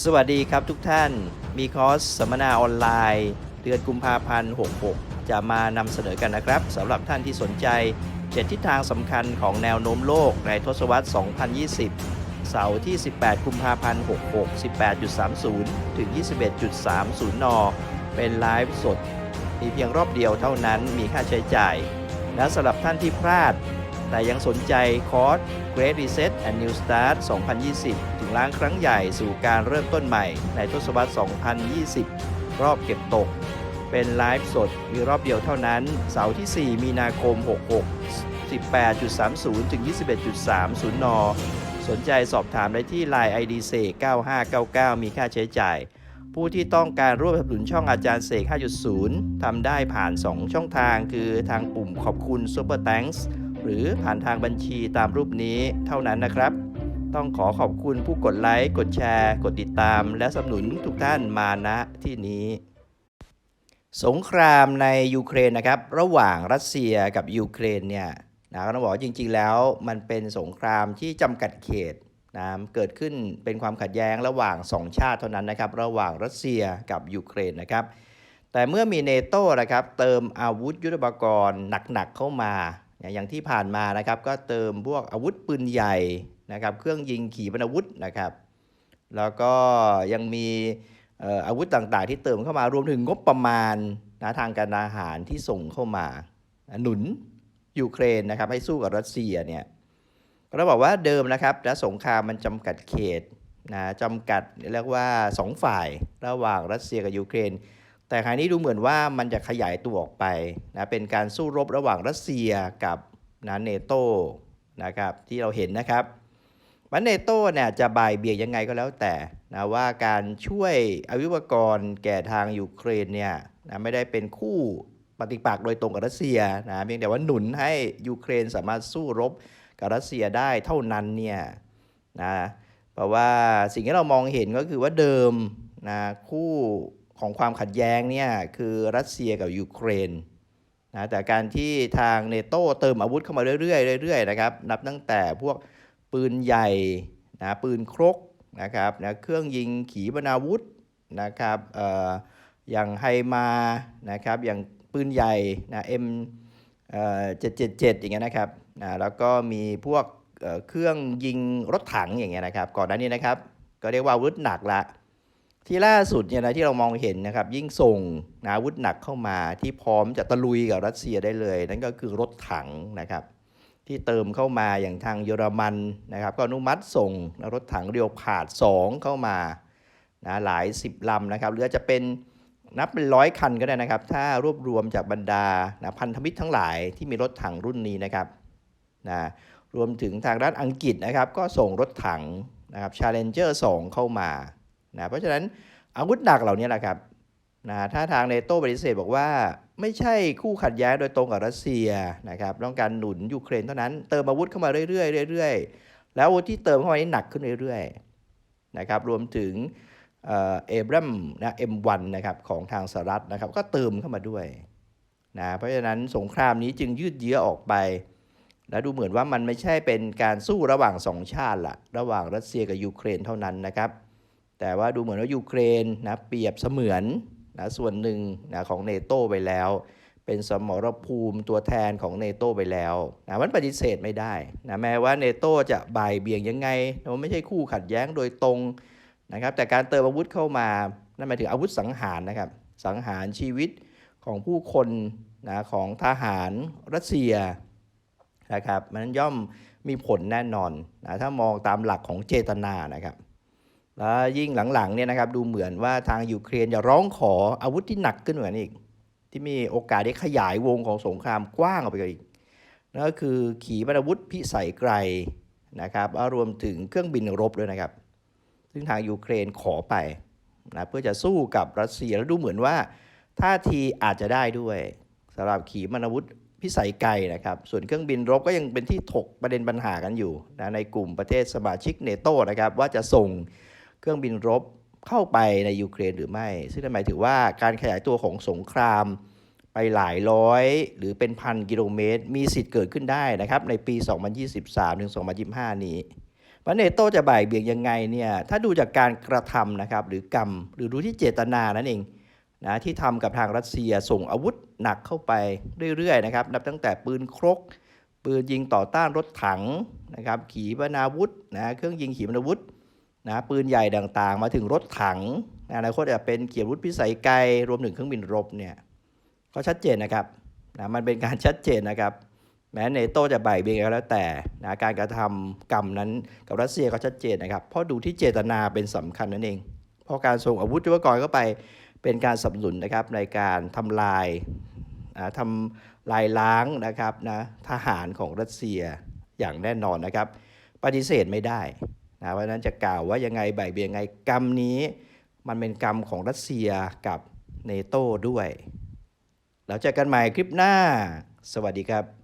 สวัสดีครับทุกท่านมีคอร์สสัมมนาออนไลน์ เดือนกุมภาพันธ์66 จะมานำเสนอกันนะครับสำหรับท่านที่สนใจ 7 ทิศทางสำคัญของแนวโน้มโลกในทศวรรษ 2020 เสาร์ที่ 18 กุมภาพันธ์66 18.30 ถึง 21.30 น เป็นไลฟ์สด มีเพียงรอบเดียวเท่านั้นมีค่าใช้จ่าย และสำหรับท่านที่พลาด แต่ยังสนใจคอร์ส Great Reset and New Start 2020 ล้างครั้งใหญ่สู่การเริ่มต้นใหม่ในทศวรรษ 2020 รอบเก็บตก เป็นไลฟ์สดมีรอบเดียวเท่านั้น เสาร์ที่ 4 มีนาคม 66 18.30 ถึง 21.30 น สนใจสอบถามได้ที่ Line ID เสก9599 มีค่าใช้จ่าย ผู้ที่ต้องการร่วมสนับสนุนช่องอาจารย์เสก 5.0 ทำได้ผ่าน 2 ช่องทางคือทางปุ่มขอบคุณ Super Thanks หรือผ่านทางบัญชีตามรูปนี้เท่านั้นนะครับ ต้องขอขอบคุณผู้กดไลค์ กดแชร์ กดติดตาม และสนับสนุนทุกท่านมาณที่นี้ สงครามในยูเครนนะครับ ระหว่างรัสเซียกับยูเครนเนี่ยนะก็ต้องบอกจริงๆแล้วมันเป็นสงครามที่จำกัดเขตนะเกิดขึ้นเป็นความขัดแย้งระหว่างสองชาติเท่านั้นนะครับ ระหว่างรัสเซียกับยูเครนนะครับ แต่เมื่อมีเนโต้นะครับเติมอาวุธยุทโธปกรณ์หนักๆเข้ามา อย่างที่ผ่านมานะครับก็เติมพวกอาวุธปืนใหญ่ นะครับเครื่องยิงขีปนาวุธนะครับแล้วก็ยังมีอาวุธต่างๆ ที่เติมเข้ามารวมถึงงบประมาณนะทางการอาหารที่ส่งเข้ามา หนุนยูเครนนะครับให้สู้กับรัสเซียเนี่ยก็ต้องบอกว่าเดิมนะครับนะสงครามมันจำกัดเขตนะจำกัดเรียกว่าสองฝ่ายระหว่างรัสเซียกับยูเครน แต่คราวนี้ดูเหมือนว่ามันจะขยายตัวออกไปนะเป็นการสู้รบระหว่างรัสเซียกับนะเนโตนะครับที่เราเห็นนะครับ มันเนโต้เนี่ยจะบ่ายเบี่ยงยังไงก็แล้วแต่นะว่าการช่วยอวิวกรณ์แก่ทางยูเครนเนี่ยนะไม่ได้เป็นคู่ปฏิปักษ์โดยตรงกับรัสเซียนะเพียงแต่ว่าหนุนให้ยูเครนสามารถสู้รบกับรัสเซียได้เท่านั้นเนี่ยนะเพราะว่าสิ่งที่เรามองเห็นก็คือว่าเดิมนะคู่ของความขัดแย้งเนี่ยคือรัสเซียกับยูเครนนะแต่การที่ทางเนโตเติมอาวุธเข้ามาเรื่อยๆเรื่อยๆนะครับนับตั้งแต่พวก ปืนใหญ่นะปืนครกนะครับนะเครื่องยิงขีปนาวุธนะครับเอ่ออย่างไฮมานะครับอย่างปืนใหญ่นะเอ็มเอ่อ777อย่างเงี้ยนะครับนะแล้วก็มีพวกเเครื่องยิงรถถังอย่างเงี้ยนะครับ ก่อนหน้านี้นะครับ ก็เรียกว่าอาวุธหนักละ ที่ล่าสุดเนี่ยนะที่เรามองเห็นนะครับ ยิ่งส่งนะอาวุธหนักเข้ามาที่พร้อมจะตะลุยกับรัสเซียได้เลย นั่นก็คือรถถังนะครับ ที่เติมเข้ามาอย่างทางเยอรมันนะครับก็อนุมัติส่งรถถังเรียวผาด 2 เข้ามานะหลายสิบลำนะครับหรือจจะเป็นนับเป็นร้อยคันก็ได้นะครับ ถ้ารวบรวมจากบรรดานะพันธมิตรทั้งหลายที่มีรถถังรุ่นนี้นะครับนะรวมถึงทางด้านอังกฤษนะครับ ก็ส่งรถถังนะครับ Challenger 2 เข้ามานะเพราะฉะนั้นอาวุธหนักเหล่านี้แหละครับ นะถ้าทางเนโต้ปฏิเสธบอกว่า ไม่ใช่คู่ขัดแย้งโดยตรงกับรัสเซียนะครับต้องการหนุนยูเครนเท่านั้นเติมอาวุธเข้ามาเรื่อยๆเรื่อยๆ แล้วอาวุธที่เติมเข้ามานี้หนักขึ้นเรื่อยๆนะครับรวมถึงเอเอบรัมนะ M1 นะครับของทางสหรัฐนะครับก็เติมเข้ามาด้วยนะเพราะฉะนั้นสงครามนี้จึงยืดเยื้อออกไป และดูเหมือนว่ามันไม่ใช่เป็นการสู้ระหว่างสองชาติละระหว่างรัสเซียกับยูเครนเท่านั้นนะครับแต่ว่าดูเหมือนว่ายูเครนนะเปรียบเสมือน นะส่วนหนึ่งนะของเนโตไปแล้ว เป็นสมรภูมิตัวแทนของเนโตไปแล้วนะมันปฏิเสธไม่ได้นะแม้ว่าเนโตจะบ่ายเบี่ยงยังไงมันไม่ใช่คู่ขัดแย้งโดยตรงนะครับแต่การเติมอาวุธเข้ามานั่นหมายถึงอาวุธสังหารนะครับสังหารชีวิตของผู้คนนะของทหารรัสเซียนะครับมันย่อมมีผลแน่นอนนะถ้ามองตามหลักของเจตนานะครับ แล้วยิ่งหลังๆเนี่ยนะครับดูเหมือนว่าทางยูเครนจะร้องขออาวุธที่หนักขึ้นเหมือนอีก ที่มีโอกาสได้ขยายวงของสงครามกว้างออกไปอีกนั่นก็คือขีปนาวุธพิสัยไกลนะครับรวมถึงเครื่องบินรบด้วยนะครับ ซึ่งทางยูเครนขอไปนะเพื่อจะสู้กับรัสเซียแล้วดูเหมือนว่าท่าทีอาจจะได้ด้วยสำหรับขีปนาวุธพิสัยไกลนะครับ ส่วนเครื่องบินรบก็ยังเป็นที่ถกประเด็นปัญหากันอยู่นะในกลุ่มประเทศสมาชิกเนโตนะครับว่าจะส่ง เครื่องบินรบเข้าไปในยูเครนหรือไม่ ซึ่งนั่นหมายถึงว่าการขยายตัวของสงครามไปหลายร้อย หรือเป็นพันกิโลเมตร มีสิทธิ์เกิดขึ้นได้นะครับ ในปี 2023ถึง2025 นี้ว่าเนโต้จะบ่ายเบี่ยงยังไงเนี่ยถ้าดูจากการกระทำนะครับหรือกรรม หรือดูที่เจตนานั่นเองนะที่ทำกับทางรัสเซียส่งอาวุธหนักเข้าไปเรื่อยๆนะครับนับตั้งแต่ปืนครก ปืนยิงต่อต้านรถถังนะครับขีปนาวุธนะเครื่องยิงขีปนาวุธ นะปืนใหญ่ต่างๆ มาถึงรถถังในอนาคตอาจจะเป็นเขียนวุธพิสัยไกลรวมถึงเครื่องบินรบเนี่ยก็ชัดเจนนะครับนะมันเป็นการชัดเจนนะครับ แม้เนโตจะบ่ายเบี่ยงก็แล้วแต่นะการกระทำกรรมนั้นกับรัสเซียก็ชัดเจนนะครับเพราะดูที่เจตนาเป็นสำคัญนั่นเองเพราะการส่งอาวุธยุทโธปกรณ์เข้าไปเป็นการสนับสนุนนะครับในการทำลายนะทำลายล้างนะครับนะทหารของรัสเซียอย่างแน่นอนนะครับ ปฏิเสธไม่ได้ นะเพราะฉะนั้นจะกล่าวว่ายังไงบ่ายเบี่ยงไงกรรมนี้ มันเป็นกรรมของรัสเซียกับเนโต้ด้วย แล้วเจอกันใหม่คลิปหน้า สวัสดีครับ